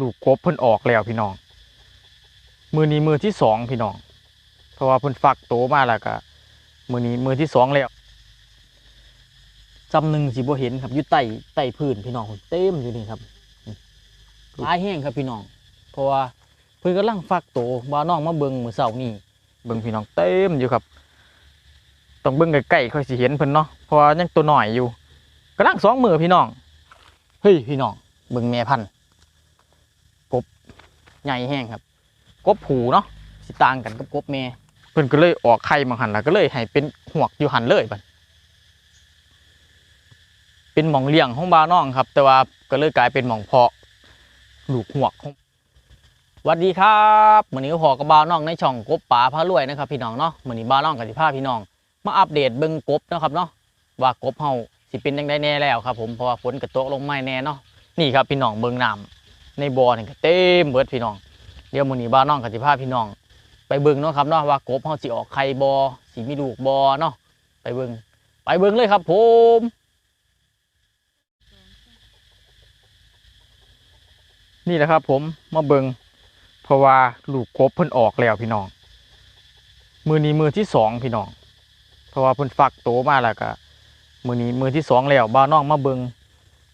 ลูกกบเพิ่นออกแล้วพี่น้อง มือนี้มือที่สองพี่น้อง เพราะว่าเพิ่นฟักโตมาแล้วก็มือนี้มือที่สองแล้วจำหนึ่งสิบ่เห็นครับอยู่ใต้ใต้พื้นพี่น้องเต็มอยู่นี่ครับลายแห้งครับพี่น้อง เพราะว่าเพิ่นกำลังฟักโตว่าน้องมาเบิ่งมือเช้านี้เบิ่งพี่น้องเต็มอยู่ครับต้องเบิ่งใกล้ๆค่อยสิเห็นเพิ่นเนาะเพราะว่ายังตัวหน้อยอยู่กำลังสองมือพี่น้องเฮ้ยพี่น้องเบิ่งแม่พันธุ์ ใหญ่แห้งครับ กบผูเนาะสิต่างกันกับกบแม่เพิ่นก็เลยออกไข่มาหันแล้วก็เลยให้เป็นหวกอยู่หันเลยบัดเป็นหมองเลี้ยงของบาน้องครับ แต่ว่าก็เลยกลายเป็นหมองเพาะลูกหวกของวัสดีครับมือนี้ก็พอกับบาน้องในช่องกบป่าพารวยนะครับ พี่น้องเนาะมือนี้บาน้องกับสิพาพี่น้อง มาอัปเดตเบิ่งกบนะครับเนาะว่ากบเฮาสิเป็นจังไดแน่แล้วครับ ผมเพราะว่าฝนก็ตกลงไม่แน่เนาะนี่ครับพี่น้องเบิ่งน้ำ ในบ่อนี่ก็เต็มเบิดพี่น้อง เดี๋ยวมื้อนี้บ้านน้องกับสิพาพี่น้อง ไปเบิ่งเนาะครับเนาะว่ากบเฮาสิออกไข่บ่สิมีลูกบ่เนาะไปเบิ่งไปเบิ่งเลยครับ ผมนี่แหละครับ ผมมาเบิ่งเพราะว่าลูกกบเพิ่นออกแล้วพี่น้อง มือนี้มือที่สองพี่น้อง เพราะว่าเพิ่นฟักโตมาแล้วก็มือนี้มือที่สองแล้วบ้านน้องมาเบิ่ง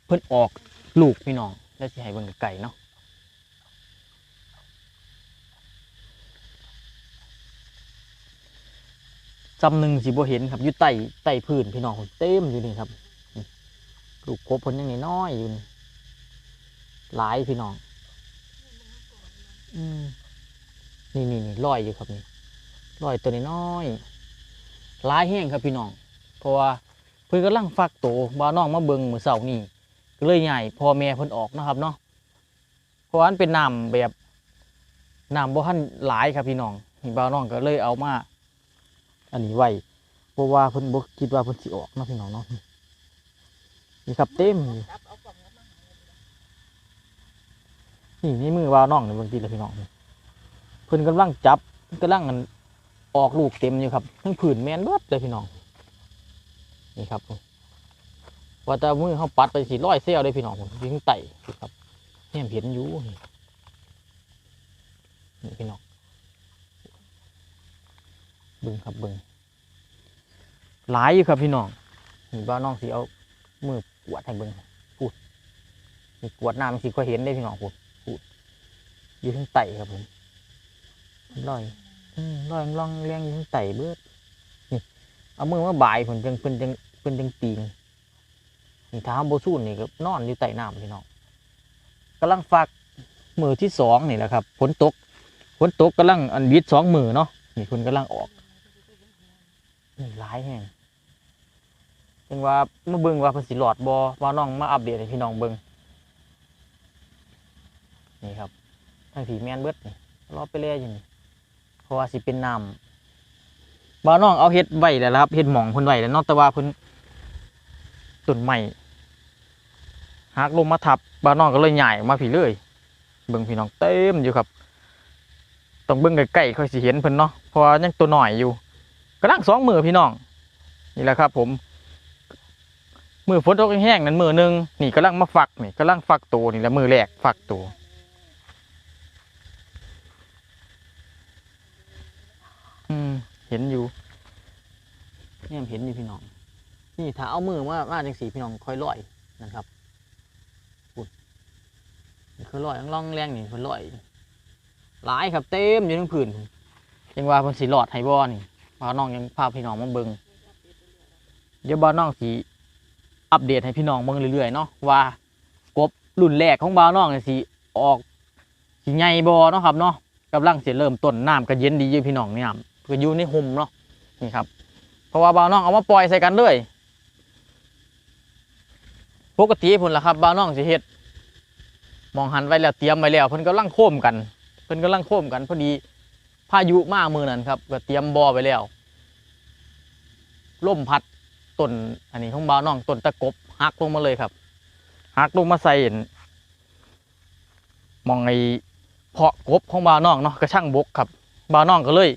เพิ่นออกลูกพี่น้อง แล้วสิให้เบิ่งไกลๆเนาะจำหนึ่งสิบ่เห็นครับอยู่ใต้ใต้พื้นพี่น้องเต็มอยู่นี่ครับลูกกบเพิ่นยังน้อยอยู่นี่หลายพี่น้องอืมนี่นี่นี่ลอยอยู่ครับนี่ลอยตัวน้อยหลายแห้งครับพี่น้องเพราะว่าเพิ่นกำลังฟักโตบ่าวน้องมาเบิ่งมื้อเช้านี่ ก็เลยใหญ่พ่อแม่เพิ่นออกนะครับเนาะเพราะว่ามันเป็นน้ำแบบน้ำบ่ทันหลายครับพี่น้องนี่บ่าวน้องก็เลยเอามา อันนี้ไว้เพราะว่าเพิ่นบ่คิดว่าเพิ่นสิออกนะพี่น้องเนาะนี่ครับเต็มอยู่นี่นี่มือว่าน้องนี่บางทีละพี่น้องเพิ่นกำลังจับกำลังอออกลูกเต็มอยู่ครับทั้งผืนแมนเบิดเลยพี่น้องนี่ครับผม ว่าแต่มือเขาปัดไปสิร้อยเซลเลยพี่น้องผมยิงไต่ครับเนี่ยเห็นอยู่นี่นี่พี่น้องบึงครับบึงหลายอยู่ครับพี่น้องนี่บ้านน้องสีเอามือกวาดให้บึงพูดนี่กวาดน้ำสีก็เห็นได้พี่น้องพูดพูดอยู่ทั้งไต่ครับผมลอยอืมลอยล่องเลี้ยงอยู่ทั้งไต่เบิดนี่เอามือมาบ่ายผมจังเพิ่นจังเพิ่นจังปีง นี่เท้ามโบสูนนี่ก็นอนอยู่ใต้น้ำพี่น้องกำลังฟักมือที่สองนี่แหละครับฝนตกฝนตกกำลังอันวิดสองมือเนาะนี่เพิ่นกำลังออกนี่หลายแห่งจึงว่าเมื่อเบิ่งว่าเพิ่นสิหลอดบ่ว่าน้องมาอัปเดตให้พี่น้องเบิ่งนี่ครับทั้งผีแม่นเบิดนี่รอไปเรื่อยอยู่นี่เพราะว่าสิเป็นน้ำบ่าน้องเอาเฮ็ดไว้แล้วล่ะครับเฮ็ดหมองเพิ่นไว้แล้วนาะแต่ว่าเพิ่นต้นไม้ หักลงมาทับบ่าวน้องก็เลยย้ายมาพี่เลยเบิ่งพี่น้องเต็มอยู่ครับต้องเบิ่งใกล้ๆค่อยสิเห็นเพิ่นเนาะเพราะยังตัวหน้อยอยู่กำลังสองมือพี่น้องนี่แหละครับ ผมมือฝนตกแห้งนั้นมือหนึ่งนี่กำลังมาฝักนี่กำลังฝักตัวนี่แหละมือแรกฝักตัวอืมเห็นอยู่เนี่ยเห็นอยู่พี่น้องนี่ถ้าเอามือมามาจังสีพี่น้องค่อยลอยนะครับ นี่ค่อยลอยล่องแรงนี่ค่อยลอยหลายครับเต็มอยู่ทั้งผืนยังว่าเพิ่นสีหลอดไฮบอนี่บ่าน้องยังพาพี่น้องมาเบิงเดี๋ยวบ่าวน้องสิอัปเดตให้พี่น้องเบิ่งเรื่อยๆเนาะว่ากบรุ่นแรกของบ่าวน้องเนี่ยสิออกสิใหญ่บ่เนาะครับเนาะกำลังสิเริ่มต้นน้ำก็เย็นดีอยู่พี่น้องเนี่ยก็อยู่ในห่มเนาะนี่ครับ เพราะว่าบ่าวน้องเอามาปล่อยใส่กันเลยปกติพุ่นล่ะครับบ่าวน้องสิเฮ็ด มองหันไว้แล้วเตรียมไว้แล้วเพิ่นกำลังโค้มกัน เพิ่นกำลังโค้มกันพอดีพายุมามือนั้นครับก็เตรียมบอไปแล้วล่มพัดต้นอันนี้ของบ่าวน้องต้นตะกบหักลงมาเลยครับหักลงมาใส่อั่นมองไอ้เพาะกบของบ่าวน้องเนาะกระช่างบกครับบ่าวน้องก็เลย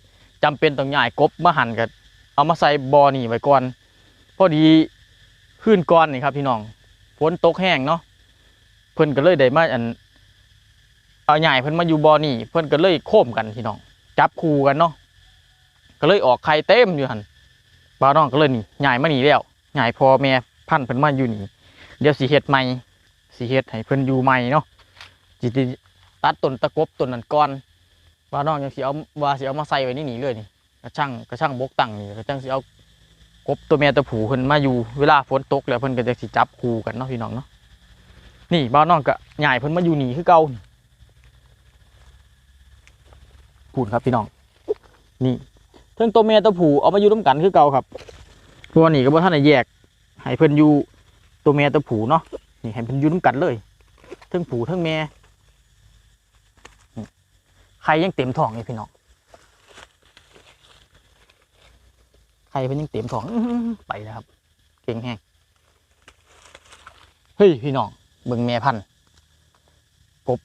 จำเป็นต้องย้ายกบมาหั่นกันเอามาใส่บอนี่ไว้ก่อนพอดีขึ้นก้อนนี่ครับพี่น้องฝนตกแห้งเนาะ เพิ่นก็เลยได้มาอันเอาใหญ่เพิ่นมาอยู่บ่อนี่เพิ่นก็เลยโค้มกันพี่น้องจับคู่กันเนาะก็เลยออกไข่เต็มอยู่หันบ่าวน้องก็เลยนี่ใหญ่มานี่แล้วใหญ่พอแม่พันเพิ่นมาอยู่นี่เดี๋ยวสิเฮ็ดใหม่สิเฮ็ดให้เพิ่นอยู่ใหม่เนาะจิตตัดต้นตะกบต้นนั้นก่อนบ่าน้องยังสิเอาว่าสิเอามาใส่ไว้นี่หนีเลยนี่กระช่างกระช่างบกตังนี่กระช่างสิเอากบตัวแม่ตัวผู้เพิ่นมาอยู่เวลาฝนตกแล้วเพิ่นก็จะสิจับคู่กันเนาะพี่น้องเนาะ นี่บ่าวน้องก็ใหญ่เพิ่นมาอยู่หนีคือเก่าพูดครับพี่น้อง นี่เทิงตัวเมียตัวผู้เอามาอยู่ร่วมกันคือเก่าครับเพราะว่านี่ก็บ่ท่านได้แยกให้เพิ่นอยู่ตัวเมียตัวผู้เนาะนี่ให้เพิ่นอยู่ร่วมกันเลยเทิงผู้เทิงแม่นี่ไข่ยังเต็มท้องเลยพี่น้องไข่เพิ่นยังเต็มท้องไปแล้วครับ เก่งแฮงเฮ้ยพี่น้อง เบิ่งแม่พันธุ์กบ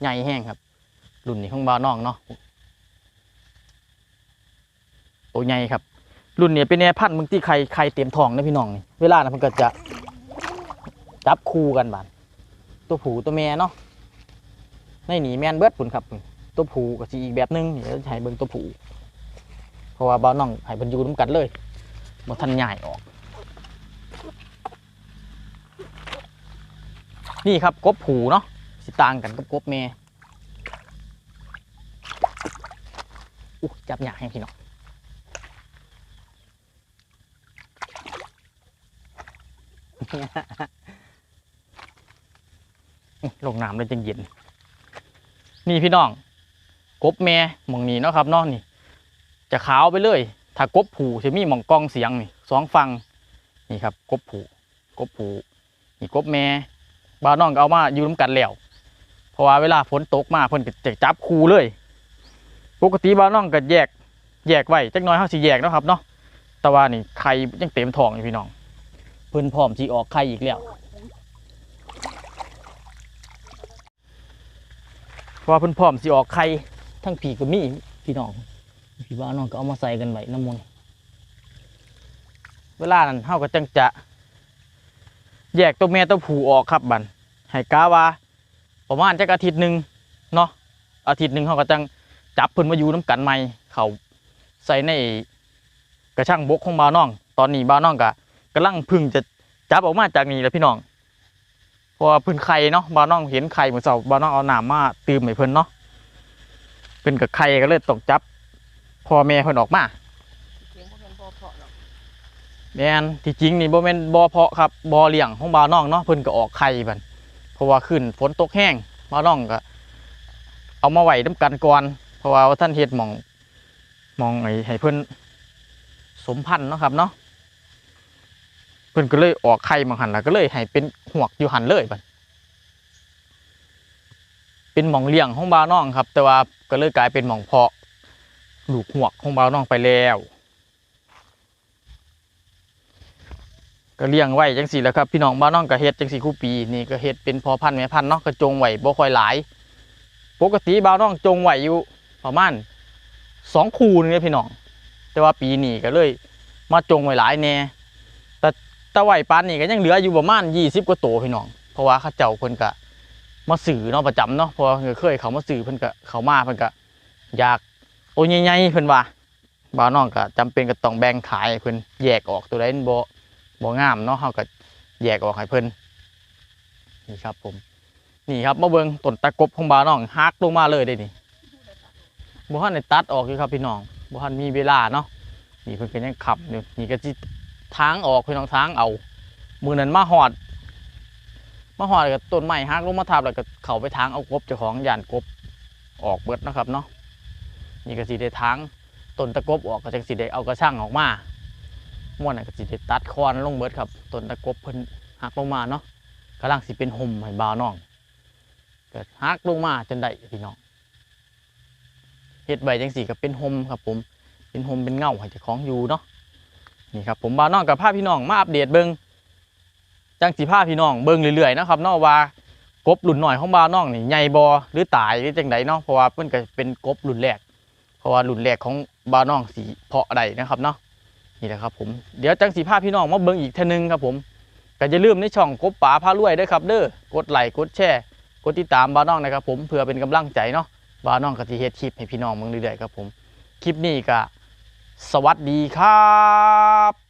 ใหญ่แห้งครับรุ่นนี้ของบาวน้องเนาะตัวใหญ่ครับ รุ่นนี้เป็นแนวพันธุ์มึงที่ใครใครเตรียมทองนะพี่น้องนี่เวลานะมันก็จะจับคู่กันบานตัวผูตัวแม่เนาะในหนีแมนเบิดปุ่นครับ ตัวผูกับสีอีกแบบหนึงเดี๋ยวให้เบิ่งตัวผูเพราะว่าบาวน้องให้บรรยูน้ำกันเลยบ่ทันใหญ่ออก นี่ครับกบผูเนาะสิต่างกันกับกบแม่อู้จับหยาให้พี่น้องลงน้ำเลยจังเย็น นี่พี่น้อง กบแม่หมองนี้เนาะครับเนาะนี่ จะขาวไปเลย ถ้ากบผูจะมีหมองกล้องเสียงนี่สองฟัง นี่ครับ กบผูกบผูนี่กบแม่ บ้าวน้องก็เอามาอยู่น้ำกันแล้วเพราะว่าเวลาฝนตกมาเพิ่นก็จะจับคูเลย ปกติบ้านน้องก็แยกแยกไว้จักน้อยเฮาสิแยกเนาะครับเนาะแต่ว่านี่ไข่ยังเต็มท้องอยู่พี่น้อง เพิ่นพร้อมสิออกไข่อีกแล้วเพราะว่าเพิ่นพร้อมสิออกไข่ทั้งผีก็มีพี่น้องพี่บ้านน้องก็เอามาใส่กันไว้น้ำมันเวลานั้นเฮาก็จังจะแยกตัวแม่ตัวผู้ออกครับบัด ให้กาว่าประมาณจักอาทิตย์หนึ่งเนาะอาทิตย์หนึ่งเขาก็จังจับเพิ่นมาอยู่น้ำกันใหม่เขาใส่ในกระช่างบกของบ่าวน้อง ตอนนี้บ่าวน้องก็กำลังพึ่งจะจับออกมาจากนี่แหล้วพี่น้องเพราะว่าเพิ่นไข่เนาะบ่าวน้องเห็นไข่เหมือนเสาบ่าวน้องเอาหน้ำมาตื่มให้เพิ่นเนาะเพิ่นกับไข่ก็เลยต้องจับพ่อแม่เพิ่นออกมาเสียงบ่เป็นบ่เพราะหรอกแมนที่จริงนี่บ่แม่นบ่อเพาะครับบ่อเลี้ยงของบ่าวน้องเนาะเพิ่นก็ออกไข่บัด ราะว่าขึ้นฝนตกแห้งบ่าวน้องก็ เอามาไหว้น้ำกันก่อน เพราะว่าท่านเฮ็ดหมองหมองไอ้ให้เพิ่อนสมพันธ์เนาะครับเนาะเพิ่อนก็เลยออกไข่มาหันแล้วก็เลยให้เป็นหวกอยู่หันเลยบัดเป็นหมองเลี้ยงของบ่าวน้องครับ แต่ว่าก็เลยกลายเป็นหมองเพาะลูกหวกของบ่าวน้องไปแล้ว ก็เลี้ยงไว้จังสี่แหล้วครับพี่น้องบ้านน้องก็เฮ็ดจังสี่คู่ปีนี่ก็เฮ็ดเป็นพอพันธุ์แม่พันธุ์เนาะก็จงไหวบ่ค่อยหลาย ปกติบ้านน้องจงไหวอยู่ประมาณสองคูนึงเนี่ยพี่น้อง แต่ว่าปีนี้ก็เลย มาจงไว้หลายแน่แต่แตะไหวปานนี้ก็ยังเหลืออยู่ประมาณยี่สิบกว่าตัวพี่น้อง เพราะว่าข้าเจ้าเพิ่นก็มาสื่อเนาะประจำเนาะพราะว่าเคยเขามาสื่อเพิ่นก็เขามาเพิ่นก็อยากโอ้ยใหญ่ๆเพิ่นว่าบ้านน้องก็จำเป็นก็ต้องแบ่งขายเพิ่นแยกออกตัวใดบ่ บ่งามเนาะเขาก็แยกออกให้เพิ่นนี่ครับผม นี่ครับมาเบิงต้นตะกบของบาน้องฮักลงมาเลยได้นี่บ่ทันได้ตัดออกอยู่ครับพี่น้องบ่ทันมีเวลาเนาะนี่เพิ่นก็ยังขับอยู่นี่ก็สิทางออกพี่น้องทางเอามือนั้นมาหอด มาหอดกับต้นไม้ฮักลงมาทับแล้วก็เข้าไปทางเอากบเจ้าของย่านกบออกเบิดนะครับเนาะนี่ก็สิได้ทางต้นตะกบออกก็จังสิได้เอากระช่างออกมา ม่วนน่ะก็สิได้ตัดคอนลงเบิดครับต้นตะกบเพิ่นหักลงมาเนาะกำลังสิเป็นห่มให้บ่าวน้องเกิดหักลงมาจนได้พี่น้องเฮ็ดใบจังสีก็เป็นห่มครับ ผมเป็นห่มเป็นเงาให้เจ้าของอยู่เนาะนี่ครับผมบ่าวน้องกับพาพพี่น้องมาอัปเดตเบิ่งจังสิพาพพี่น้องเบิ่งเรื่อยๆนะครับนาะว่ากบรุ่นหน่อยของบ่าวน้องนี่ใหญ่บ่หรือตายหรือจังไดเนาะเพราะว่าเพิ่นก็เป็นกบรุ่นแรกเพราะว่ารุ่นแรกของบ่าวน้องสีเพาะใดนะครับเนาะ นี่แหละครับผมเดี๋ยวจังสีภาพพี่น้องมาเบิ้งอีกเทอนึงครับผมก็อย่าลืมในช่องกบป๋าพารวยด้วยครับเด้อกดไลค์กดแชร์กดติดตามบ้าน้องนะครับผมเพื่อเป็นกำลังใจเนาะบ้าน้องกติเฮ็ดคลิปให้พี่น้องมึงเรื่อยๆครับผมคลิปนี้ก็สวัสดีครับ